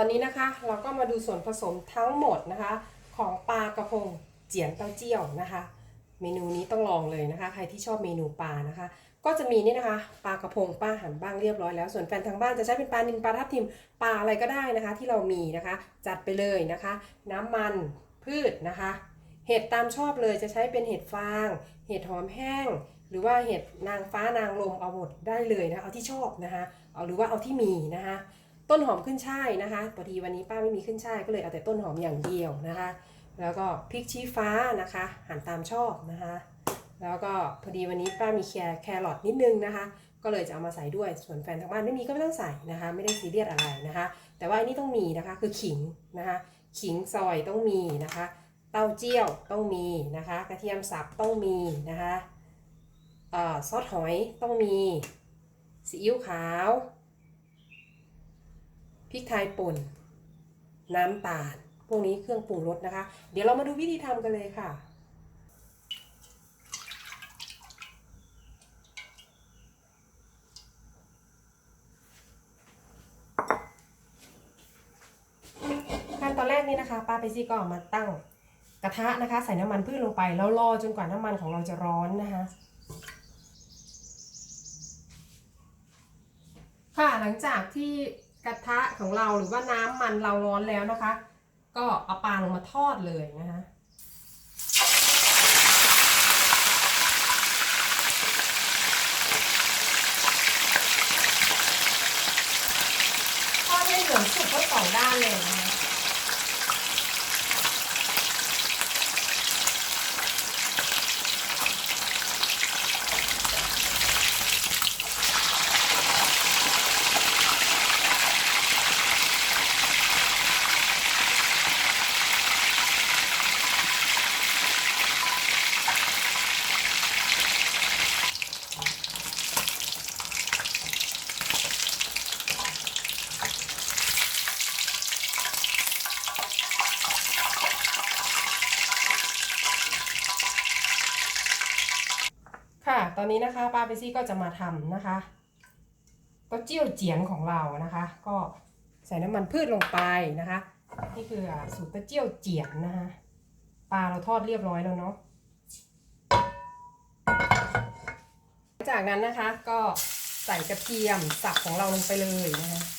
ตอนนี้นะคะเราก็มาดูส่วนผสมทั้งหมดนะคะ ของปลากระพงเจียนเต้าเจี้ยวนะคะ เมนูนี้ต้องลองเลยนะคะ ใครที่ชอบเมนูปลานะคะ ก็จะมีนี่นะคะปลากระพงป้าหั่นบ้างเรียบร้อยแล้วส่วนแฟนทางบ้านจะใช้เป็นปลานิลปลาทับทิมปลาอะไรก็ได้นะคะ ที่เรามีนะคะ จัดไปเลยนะคะ น้ำมันพืชนะคะ เห็ดตามชอบเลยจะใช้เป็นเห็ดฟาง เห็ดหอมแห้งหรือว่าเห็ดนางฟ้านางลมเอาหมดได้เลยนะะเอาที่ชอบนะคะเอาหรือว่าเอาที่มีนะคะ ต้นหอมขึ้นช่ายนะคะพอดีวันนี้ป้าไม่มีขึ้นช่ายก็เลยเอาแต่ต้นหอมอย่างเดียวนะคะ แล้วก็พริกชี้ฟ้านะคะหั่นตามชอบนะคะ แล้วก็พอดีวันนี้ป้ามีแครแครอทนิดนึงนะคะ ก็เลยจะเอามาใส่ด้วยส่วนแฟนทางบ้านไม่มีก็ไม่ต้องใส่นะคะ ไม่ได้ซีเรียสอะไรนะคะ แต่ว่าอันนี้ต้องมีนะคะคือขิงนะคะ ขิงซอยต้องมีนะคะ เต้าเจี้ยวต้องมีนะคะ กระเทียมสับต้องมีนะคะเอ่อซอสหอยต้องมีซีอิ๊วขาว พริกไทยป่น น้ำตาล พวกนี้เครื่องปรุงรสนะคะ เดี๋ยวเรามาดูวิธีทำกันเลยค่ะ ขั้นตอนแรกนี้นะคะป้าไปซี่ก็เอามาตั้งกระทะนะคะ ใส่น้ำมันพืชลงไป แล้วรอจนกว่าน้ำมันของเราจะร้อนนะคะค่ะหลังจากที่ กระทะของเราหรือว่าน้ำมันเราร้อนแล้วนะคะ ก็เอาปลาลงมาทอดเลยนะคะทอดให้เหลืองสุกทั้งสองด้านเลยนะคะ ตอนนี้นะคะป้าเปซี่ก็จะมาทำนะคะเต้าเจี้ยวเจียนของเรานะคะ ก็ใส่น้ำมันพืชลงไปนะคะ นี่คือสูตรเต้าเจี้ยวเจียนนะคะปลาเราทอดเรียบร้อยแล้วเนาะจากนั้นนะคะก็ใส่กระเทียมสับของเราลงไปเลยนะคะ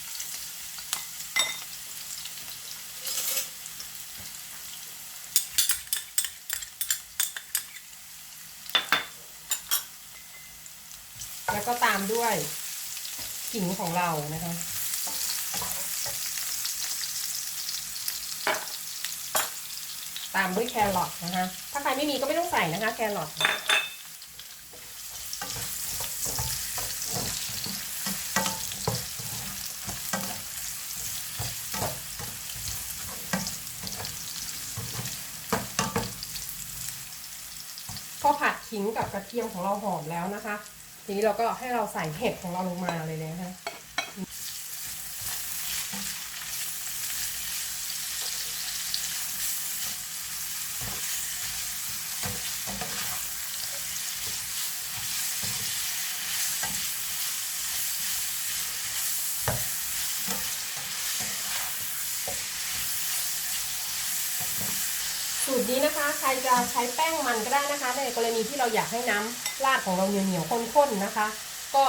แล้วก็ตามด้วยขิงของเรานะคะตามด้วยแครอทนะคะ ถ้าใครไม่มีก็ไม่ต้องใส่นะคะ แครอทพอผัดขิงกับกระเทียมของเราหอมแล้วนะคะ ทีนี้เราก็ให้เราใส่เห็ดของเราลงมาเลยนะคะ ตรนี้นะคะ ใครจะใช้แป้งมันก็ได้นะคะ ในกรณีที่เราอยากให้น้ำราดของเราเหนียวๆข้นๆนะคะ ก็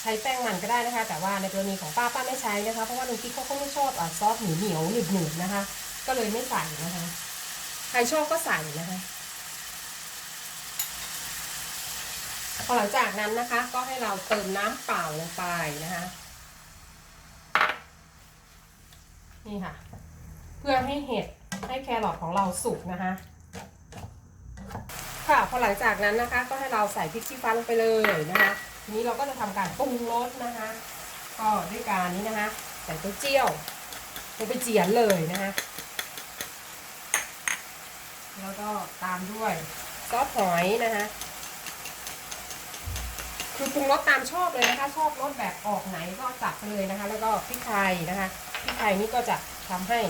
ใช้แป้งมันก็ได้นะคะ แต่ว่าในกรณีของป้าป้าไม่ใช้นะคะ เพราะว่าลุงกิ๊กเขาไม่ชอบอซอสเหนียวเหนียวๆหนึบๆนะคะ ก็เลยไม่ใส่นะคะ ใครชอบก็ใส่นะคะพอหลังจากนั้นนะคะ ก็ให้เราเติมน้ำเปล่าลงไปนะคะ นี่ค่ะ เพื่อให้เห็ด ให้แครอทของเราสุกนะคะ ค่ะพอหลังจากนั้นนะคะ ก็ให้เราใส่พริกชี้ฟ้าลงไปเลยนะคะ ทีนี้เราก็จะทำการปรุงรสนะคะ ก็ด้วยการนี้นะคะ ใส่เต้าเจี้ยวลงไปเจียนเลยนะคะ แล้วก็ตามด้วยซอสหอยนะคะคือปรุงรสตามชอบเลยนะคะ ชอบรสแบบออกไหนก็จัดไปเลยนะคะ แล้วก็พริกไทยนะคะพริกไทยนี่ก็จะทำให้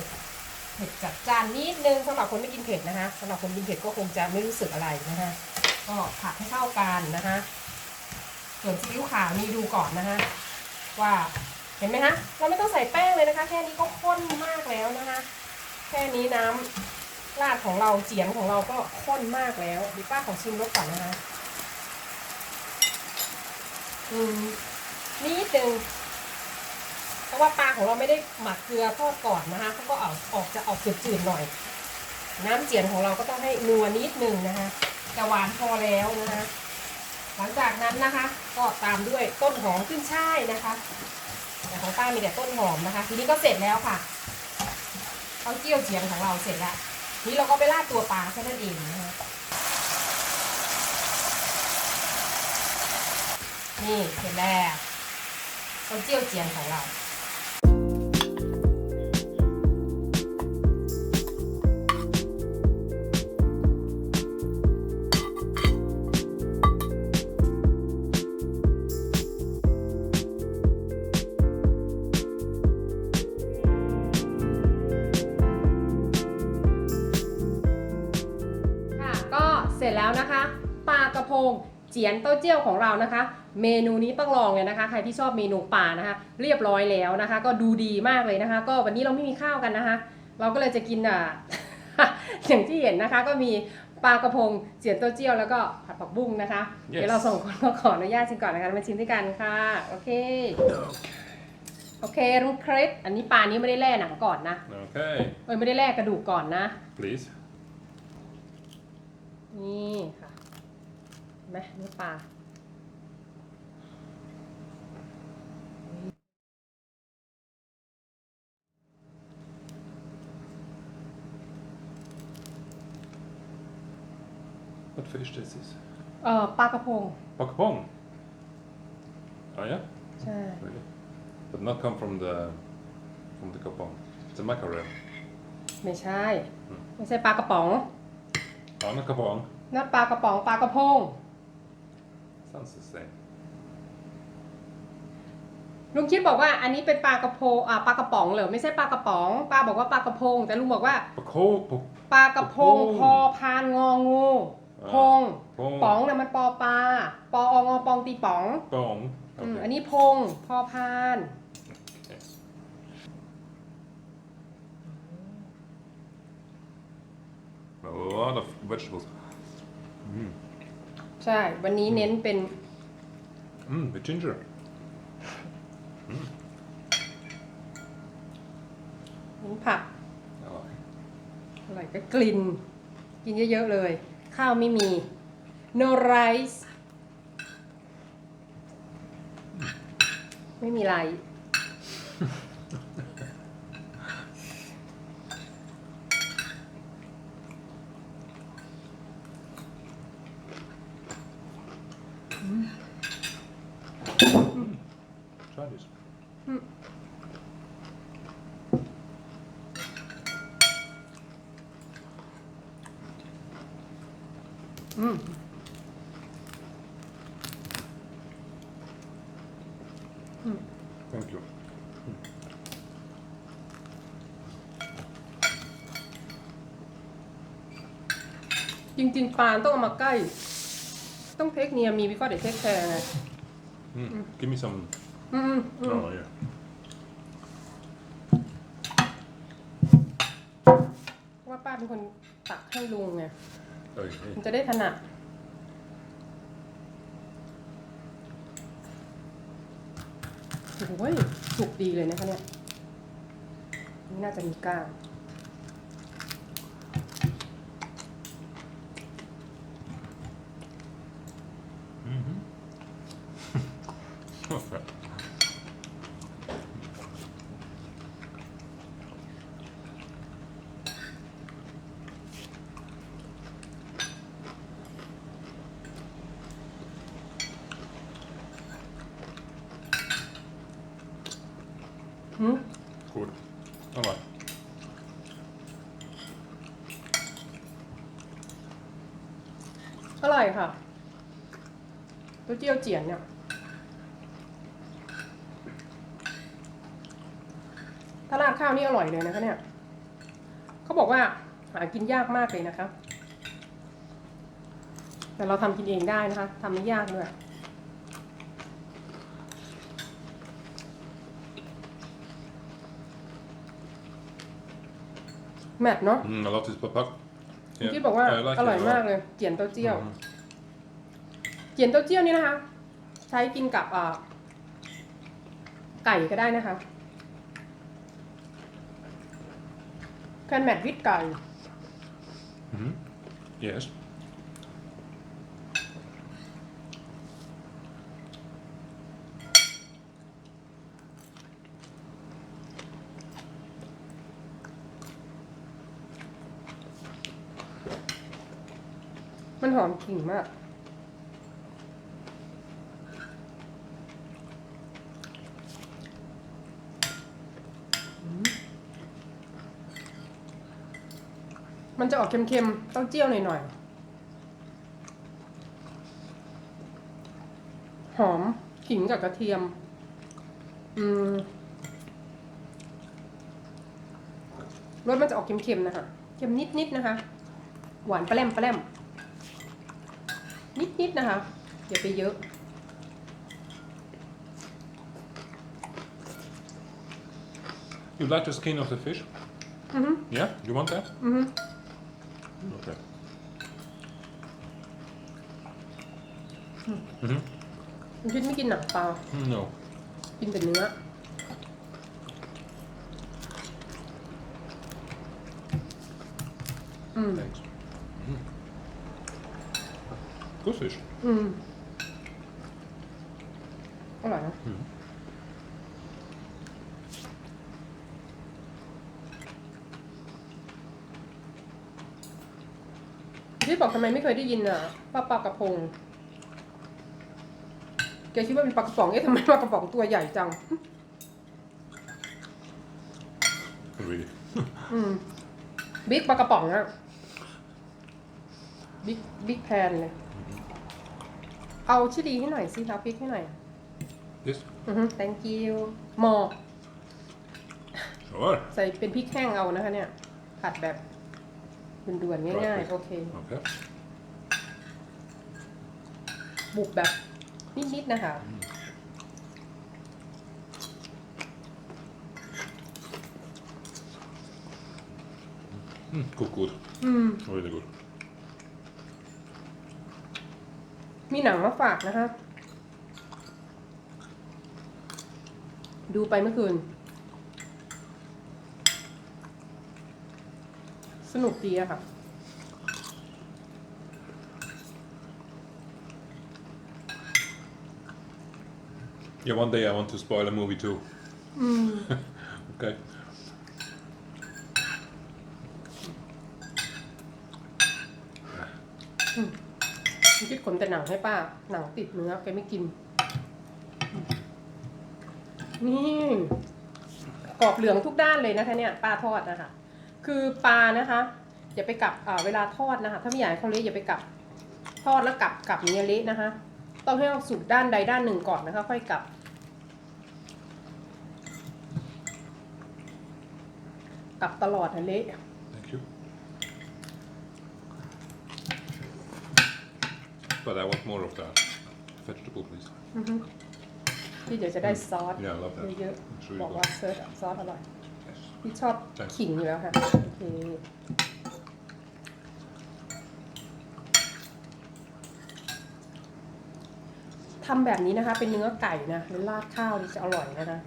เผ็ดจัดจานนิดนึงสำหรับคนไม่กินเผ็ดนะคะสำหรับคนกินเผ็ดก็คงจะไม่รู้สึกอะไรนะคะก็ผัดให้เข้ากันนะคะส่วนซีอิ๊วขาวนี่ดูก่อนนะคะว่าเห็นไหมคะเราไม่ต้องใส่แป้งเลยนะคะ แค่นี้ก็ข้นมากแล้วนะคะ แค่นี้น้ำราดของเราเจียนของเราก็ข้นมากแล้วดิป้าของชิมรสก่อนนะคะอืมนิดนึง ราะว่าปลาของเราไม่ได้หมักเกลือทอดก่อนนะคะเขาก็เอาออกจะออกจืดๆหน่อย น้ำเจียนของเราก็ต้องให้นัวนิดนึงนะคะจะหวานพอแล้วนะคะหลังจากนั้นนะคะก็ตามด้วยต้นหอมขึ้นช่ายนะคะแต่ของป้ามีแต่ต้นหอมนะคะ ทีนี้ก็เสร็จแล้วค่ะเอาเจียวเจียนของเราเสร็จแล้วนี้เราก็ไปราดตัวปลาแค่นั้นเองนะคะนี่เสร็จแล้วเอาเจียวเจียนของเรา เจียนเต้าเจี้ยวของเรานะคะ เมนูนี้ต้องลองเลยนะคะ ใครที่ชอบเมนูปลานะคะ เรียบร้อยแล้วนะคะ ก็ดูดีมากเลยนะคะ ก็วันนี้เราไม่มีข้าวกันนะคะ เราก็เลยจะกินอะอย่างที่เห็นนะคะก็มีปลากระพงเจียนเต้าเจี้ยวแล้วก็ผัดผักบุ้งนะคะ Yes เดี๋ยวเราส่งคนก็ขออนุญาตชิมก่อนนะคะมาชิมด้วยกันค่ะโอเค โอเคลุงเครสอันนี้ปลานี้ไม่ได้แล่หนังก่อนนะ Okay, เอ้ยไม่ได้แล่กระดูกก่อนนะ please. นี่ค่ะเห็น ไหมนี่ปลา What fish this is? เอ่อปลากระพง Pakapong. Oh yeah, ใช่ really. But not come from the from the kapong. It's a mackerel. ไม่ใช่ ไม่ใช่ปลากระป๋อง Oh, not kapong. นั่นปลากระป๋องปลากระพง Sounds the same. ลุงคิดบอกว่าอันนี้เป็นปลากระโพงอ่าปลากระป๋องเหรอไม่ใช่ปลากระป๋องป้าบอกว่าปลากระพง แต่ลุงบอกว่า Pako, po- ปลากระพงกระพงพอพานงองูพง pong. ป๋องน่ะมันปอปลาปอองอปองตีป๋อง Pong. อืม Okay. อันนี้พงพอพาน okay. A lot of vegetables. Mm. ใช่ วันนี้เน้นเป็น Mm, with ginger. เน้นผัก Oh. อร่อยก็กลิ่น กินเยอะ ๆ เลย ข้าวไม่มี no rice ไม่มีไร Try this. อืม Thank you. จริง ๆปลาต้องเอามาใกล้ ต้องเทคเนียมีวิเคราะห์เด็กเทคแคร์ไง Mm. Give me some. อืมอืม Oh yeah. เพราะว่าป้าเป็นคนตักให้ลุงไง Okay. มันจะได้ถนัด โอ้ยสุกดีเลยนะคะเนี่ยนี่น่าจะมีก้าง เจียวเจียนเนี่ยถ้าราดข้าวนี่อร่อยเลยนะคะเนี่ยเขาบอกว่าหากินยากมากเลยนะคะแต่เราทำกินเองได้นะคะทำไม่ยากเลยแมทเนาะ Mm, a lot is papak. คุณ Yeah. บอกว่าอร่อยมากเลย เจียนเต้าเจี้ยว เจียนเต้าเจี้ยวนี่นะคะ ใช้กินกับอ่าไก่ก็ได้นะคะ can match with ไก่ Mhm. Yes. มันหอมกลิ่นมากมั จะออกเค็มๆเต้าเจี้ยวหน่อยๆ หอมขิงกับกระเทียม อืมรสมันจะออกเค็มๆ นะคะ เค็มนิดๆ นะคะ หวานแปร่มแปร่มนิดๆ นะคะอย่าไปเยอะ You like the skin of the fish? อือฮึ Yeah? You want that? อือฮึ Okay. Mhm. คุณคิดไม่กินหนังปลา Mm, No. กินแต่เนื้อ อืม Thanks. Mm. Good fish. อืม อร่อยนะ อืม พี่บอกทำไมไม่เคยได้ยินอะปลาปลากระพงแกคิดว่าเป็นปลากระป๋องเอ๊ะทำไมปลากระป๋องตัวใหญ่จัง Really. อืมบิ๊กปลากระป๋องอะบิ๊กบิ๊กแพนเลย เอาชิลีให้หน่อยสิรับพริกให้หน่อย This? อือฮึ thank you หมอ Sure. ใส่เป็นพริกแห้งเอานะคะเนี่ย ผัดแบบ ด่วนๆง่ายๆ โอเค Okay. บุกแบบนิดๆนะคะ Mm, good, good. อืม Really good. มีหนังมาฝากนะคะ ดูไปเมื่อคืน สนุกดีอะค่ะ Yeah, one day I want to spoil a movie too. อืม Okay. คิดขนแต่หนังให้ป้า หนังติดเนื้อแกไม่กิน นี่กรอบเหลืองทุกด้านเลยนะคะเนี่ย ป้าทอดนะคะ คือปลานะคะอย่าไปกลับอ่าเวลาทอดนะคะ ถ้าไม่อยากให้เขาเละอย่าไปกลับทอดแล้วกลับกลับเนี้ยเละนะคะ ต้องให้เอาสุกด้านใดด้านหนึ่งก่อนนะคะ ค่อยกลับ กลับตลอดนะเละ Thank you. But I want more of that vegetable, please. อือฮึที่เดี๋ยวจะได้ซอส Yeah, I love that. เยอะ It's ๆ really บอก good. ว่าเซิร์ชซอสอร่อย Yes. พี่ชอบใช่ ขิงอยู่แล้วค่ะโอเคทำแบบนี้นะคะ เป็นเนื้อไก่นะแล้วราดข้าวนี่จะอร่อยนะคะ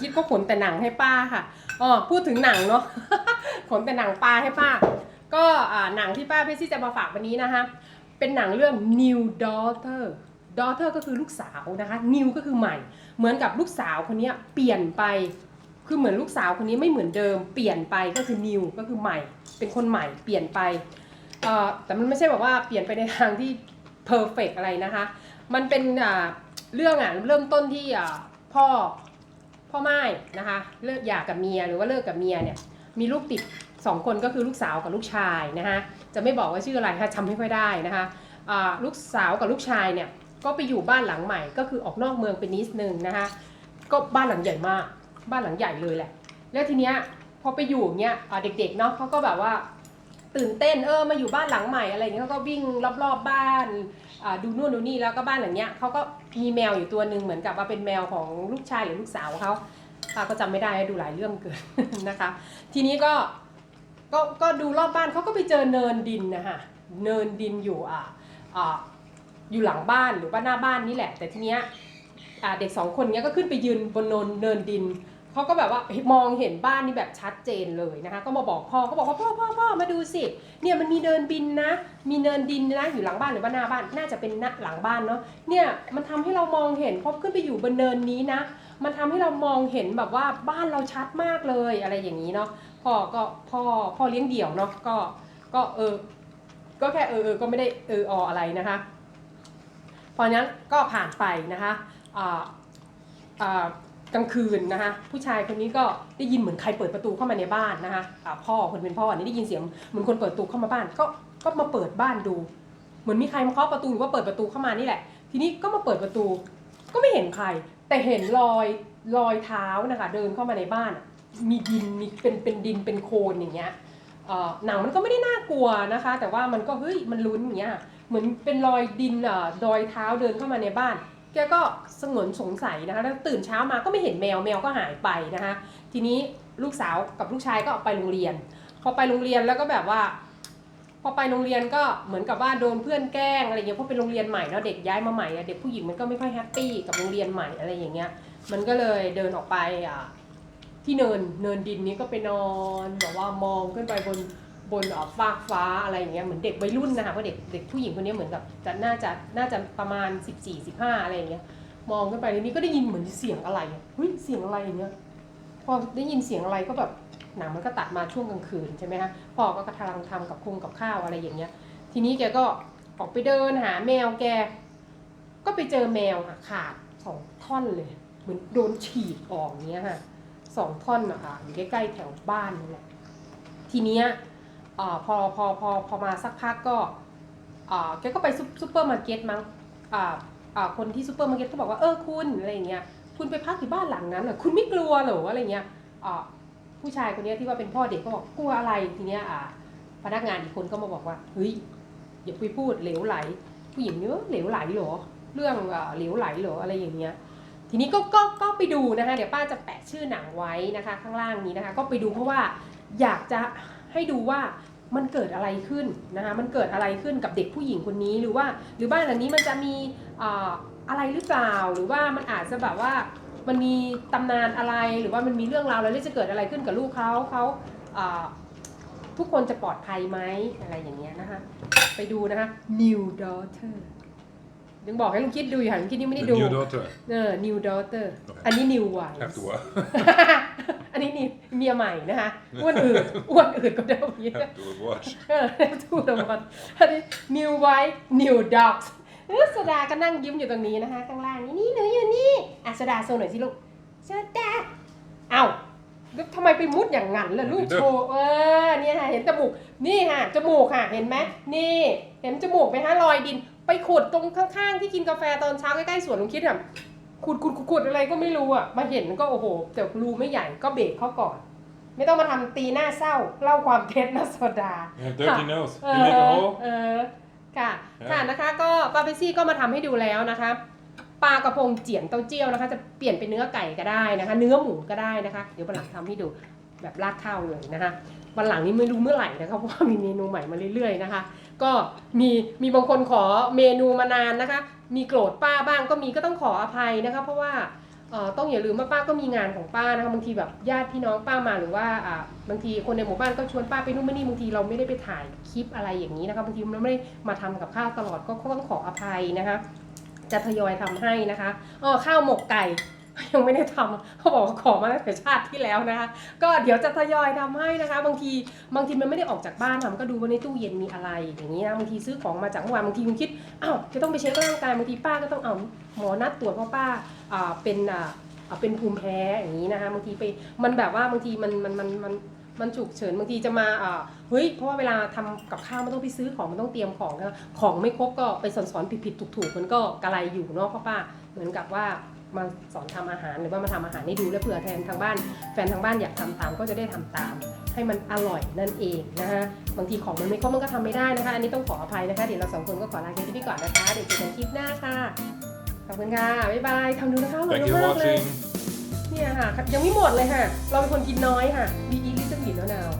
คิดก็ขนแต่หนังให้ป้าค่ะ อ๋อพูดถึงหนังเนาะ ขนแต่หนังปลาให้ป้า ก็หนังที่ป้าเพชรซี่จะมาฝากวันนี้นะคะ เป็นหนังเรื่อง New Daughter Daughter ก็คือลูกสาวนะคะ New ก็คือใหม่ เหมือนกับลูกสาวคนนี้เปลี่ยนไป คือเหมือนลูกสาวคนนี้ไม่เหมือนเดิม เปลี่ยนไปก็คือ New ก็คือใหม่ เป็นคนใหม่เปลี่ยนไป แต่มันไม่ใช่แบบว่าเปลี่ยนไปในทางที่ perfect อะไรนะคะ มันเป็นเรื่องอะเริ่มต้นที่พ่อ พ่อไม้นะคะเลิกหย่ากับเมียหรือว่าเลิกกับเมียเนี่ยมีลูกติดสองคนก็คือลูกสาวกับลูกชายนะคะจะไม่บอกว่าชื่ออะไรค่ะจำไม่ค่อยได้นะคะลูกสาวกับลูกชายเนี่ยก็ไปอยู่บ้านหลังใหม่ ก็คือออกนอกเมืองไปนิดนึงนะคะก็บ้านหลังใหญ่มาก บ้านหลังใหญ่เลยแหละ แล้วทีเนี้ยพอไปอยู่เนี้ยเด็กๆเนาะเขาก็แบบว่า ตื่นเต้นเออมาอยู่บ้านหลังใหม่อะไรอย่างเงี้ยเขาก็วิ่งรอบๆบบ้านอ่าดูนู่นดูนี่แล้วก็บ้านหลังเนี้ยเขาก็มีแมวอยู่ตัวหนึ่งเหมือนกับว่าเป็นแมวของลูกชายหรือลูกสาวเขาป้าก็จำไม่ได้ดูหลายเรื่องเกิน นะคะ ทีนี้ก็ก็ก็ดูรอบบ้านเขาก็ไปเจอเนินดินนะคะเนินดินอยู่อ่าอ่าอยู่หลังบ้านหรือว่าหน้าบ้านนี่แหละ แต่ทีเนี้ยอ่าเด็กสองคนเนี้ยก็ขึ้นไปยืนบนเนินเนินดิน เขาก็แบบว่ามองเห็นบ้านนี่แบบชัดเจนเลยนะคะก็มาบอกพ่อเขาบอกว่าพ่อพ่อพ่อมาดูสิเนี่ยมันมีเนินบินนะ มีเนินดินนะอยู่หลังบ้านหรือว่าหน้าบ้านน่าจะเป็นหน้าหลังบ้านเนาะเนี่ยมันทำให้เรามองเห็นพอขึ้นไปอยู่บนเนินนี้นะ มันทำให้เรามองเห็นแบบว่าบ้านเราชัดมากเลยอะไรอย่างนี้เนาะพ่อก็พ่อพ่อเลี้ยงเดี่ยวเนาะก็ก็เออก็แค่เออเออก็ไม่ได้เออออะไรนะคะเพราะฉะนั้นก็ผ่านไปนะคะอ่าอ่า กลางคืนนะคะผู้ชายคนนี้ก็ได้ยินเหมือนใครเปิดประตูเข้ามาในบ้านนะคะอ่าพ่อคนเป็นพ่อนี่ได้ยินเสียงเหมือนคนเปิดประตูเข้ามาบ้าน ก็ก็มาเปิดบ้านดู เหมือนมีใครมาเคาะประตูหรือว่าเปิดประตูเข้ามานี่แหละ ทีนี้ก็มาเปิดประตู ก็ไม่เห็นใคร แต่เห็นรอยรอยเท้านะคะเดินเข้ามาในบ้าน มีดินมีเป็นเป็นดินเป็นโคลนอย่างเงี้ยหนังมันก็ไม่ได้น่ากลัวนะคะ แต่ว่ามันก็เฮ้ยมันลุ้นอย่างเงี้ยเหมือนเป็นรอยดินอ่อรอยเท้าเดินเข้ามาในบ้าน แกก็สงวนสงสัยนะคะ แล้วตื่นเช้ามาก็ไม่เห็นแมวแมวก็หายไปนะคะ ทีนี้ลูกสาวกับลูกชายก็ออกไปโรงเรียน พอไปโรงเรียนแล้วก็แบบว่า พอไปโรงเรียนก็เหมือนกับว่าโดนเพื่อนแกล้งอะไรเงี้ยเพราะเป็นโรงเรียนใหม่แล้วเด็กย้ายมาใหม่อะเด็กผู้หญิงมันก็ไม่ค่อยแฮปปี้กับโรงเรียนใหม่อะไรอย่างเงี้ย มันก็เลยเดินออกไปอะที่เนินเนินดินนี้ก็ไปนอนแบบว่ามองขึ้นไปบน บนอะฟากฟ้าอะไรอย่างเงี้ยเหมือนเด็กวัยรุ่นนะคะเพราะเด็กเด็กผู้หญิงคนนี้เหมือนกับจะน่าจะน่าจะประมาณ 14 15 อะไรอย่างเงี้ยมองขึ้นไปทีนี้ก็ได้ยินเหมือนเสียงอะไรเฮ้ยเสียงอะไรอย่างเงี้ยพอได้ยินเสียงอะไรก็แบบหนังมันก็ตัดมาช่วงกลางคืนใช่ไหมคะพ่อก็กำลังทำกับคุงกับข้าวอะไรอย่างเงี้ย ทีนี้แกก็ออกไปเดินหาแมวแก ก็ไปเจอแมวค่ะขาดสองท่อนเลย เหมือนโดนฉีกออกเนี้ยค่ะสองท่อนอะค่ะอยู่ใกล้ๆแถวบ้านนี่แหละทีเนี้ย อพอพอพอพอมาสักพักก็อ่าแกก็ไปซุปซุปเปอร์มาร์เก็ตมั้งอ่าคนที่ซุปเปอร์มาร์เก็ตก็บอกว่าเออคุณอะไรอย่างเงี้ยคุณไปพักอยู่บ้านหลังนั้นเหรอคุณไม่กลัวเหรออะไรเงี้ยผู้ชายคนนี้ที่ว่าเป็นพ่อเด็กก็บอกกลัวอะไรทีเนี้ยพนักงานอีกคนก็มาบอกว่าเฮ้ยอย่าไปพูดเหลวไหล ผู้หญิงเนื้อเหลวไหลหรอเรื่องเหลวไหลหรออะไรอย่างเงี้ยทีนี้ก็ก็ก็ไปดูนะคะเดี๋ยวป้าจะแปะชื่อหนังไว้นะคะ ข้างล่างนี้นะคะ ก็ไปดูเพราะว่าอยากจะ ให้ดูว่ามันเกิดอะไรขึ้นนะคะมันเกิดอะไรขึ้นกับเด็กผู้หญิงคนนี้หรือว่า หรือบ้านหลังนี้มันจะมีอะไรหรือเปล่า หรือว่ามันอาจจะแบบว่ามันมีตำนานอะไรหรือว่ามันมีเรื่องราวอะไรจะเกิดอะไรขึ้นกับลูกเขาเขาทุกคนจะปลอดภัยไหมอะไรอย่างเงี้ยนะคะ ไปดูนะคะ New Daughter ยังบอกให้ลุงคิดดูอยู่ค่ะลุงคิดยังไม่ได้ The ดู new daughter. เออ New Daughter โอเคอันนี้ New Wife Have to work. อันนี้นี่เมียใหม่นะคะอ้วนอืดอ้วนอืดก็ได้แบบนี้ Have to watch. เออทูดมันอันนี้ New Wife New Dogs เออสดาก็นั่งยิ้มอยู่ตรงนี้นะคะข้างล่างนี่นี่หนูอยู่นี่อะสดาโซหน่อยสิลูกสดาเอ้าแล้วทำไมไปมุดอย่างนั้นล่ะลูกโชว์เออเนี่ยค่ะเห็นจมูกนี่ค่ะจมูกค่ะเห็นไหมนี่ เห็นจมูกไหมคะรอยดิน ไปขุดตรงข้างๆที่กินกาแฟตอนเช้าใกล้ๆสวนลุงคิดอะขุดขุดขุดขุดอะไรก็ไม่รู้อะมาเห็นก็โอ้โห แต่รูไม่ใหญ่ก็เบรกเขาก่อน ไม่ต้องมาทำตีหน้าเศร้าเล่าความเท็จนะโซดา Yeah, dirty nose. เอ You make a อ hole. เออค่ะเออค่ะนะคะ ก็ปลาเปซี่ก็มาทำให้ดูแล้วนะคะ ปลากระพงเจียนเต้าเจี้ยวนะคะ จะเปลี่ยนเป็นเนื้อไก่ก็ได้นะคะ เนื้อหมูก็ได้นะคะ เดี๋ยววันหลังทำให้ดูแบบราดข้าวเลยนะคะ วันหลังนี้ไม่รู้เมื่อไหร่นะคะ เพราะว่ามีเมนูใหม่มาเรื่อยๆนะคะ ก็มีมีบางคนขอเมนูมานานนะคะ มีโกรธป้าบ้างก็มีก็ต้องขออภัยนะคะ เพราะว่าเอ่อต้องอย่าลืมว่าป้าก็มีงานของป้านะคะบางทีแบบญาติพี่น้องป้ามาหรือว่าอ่าบางทีคนในหมู่บ้านก็ชวนป้าไปนู่นไปนี่บางทีเราไม่ได้ไปถ่ายคลิปอะไรอย่างนี้นะคะบางทีเราไม่ได้มาทำกับข้าวตลอดก็ต้องขออภัยนะคะ จะทยอยทำให้นะคะอ๋อข้าวหมกไก่ ยังไม่ได้ทำเขาบอกว่าขอมาตั้งแต่ชาติที่แล้วนะคะ ก็เดี๋ยวจะทยอยทำให้นะคะ บางทีบางทีมันไม่ได้ออกจากบ้านทำก็ดูว่าในตู้เย็นมีอะไร อย่างนี้นะบางทีซื้อของมาจากเมื่อวานบางทีคุณคิดอ้าวจะต้องไปเช็คร่างกายบางทีป้าก็ต้องเอาหมอนัดตรวจเพราะป้าเป็นเป็นภูมิแพ้อย่างนี้นะคะบางทีไปมันแบบว่าบางทีมันมันมันมันมันฉุกเฉินบางทีจะมาเฮ้ย เพราะว่าเวลาทำกับข้าวมันต้องไปซื้อของมันต้องเตรียมของนะของไม่ครบก็ไปสอนสอนผิดผิดถูกถูกมันก็กระไรอยู่เนาะเพราป้าเหมือนกับว่า มาสอนทำอาหารหรือว่ามาทำอาหารให้ดูแล้วเผื่อแทนทางบ้าน แฟนทางบ้านอยากทำตามก็จะได้ทำตามให้ให้มันอร่อยนั่นเองนะคะบางทีของมันไม่ครบมันก็ทำไม่ได้นะคะ อันนี้ต้องขออภัยนะคะ เดี๋ยวเราสองคนก็ขอลาไปที่นี่ก่อนนะคะเดี๋ยวเจอกันคลิปหน้าค่ะขอบคุณค่ะบ๊ายบายทำดูนะคะอร่อย Thank you for มากๆเลย watching. เนี่ยค่ะยังไม่หมดเลยค่ะ เราเป็นคนกินน้อยค่ะดีอีลิสต์บินแล้วนาว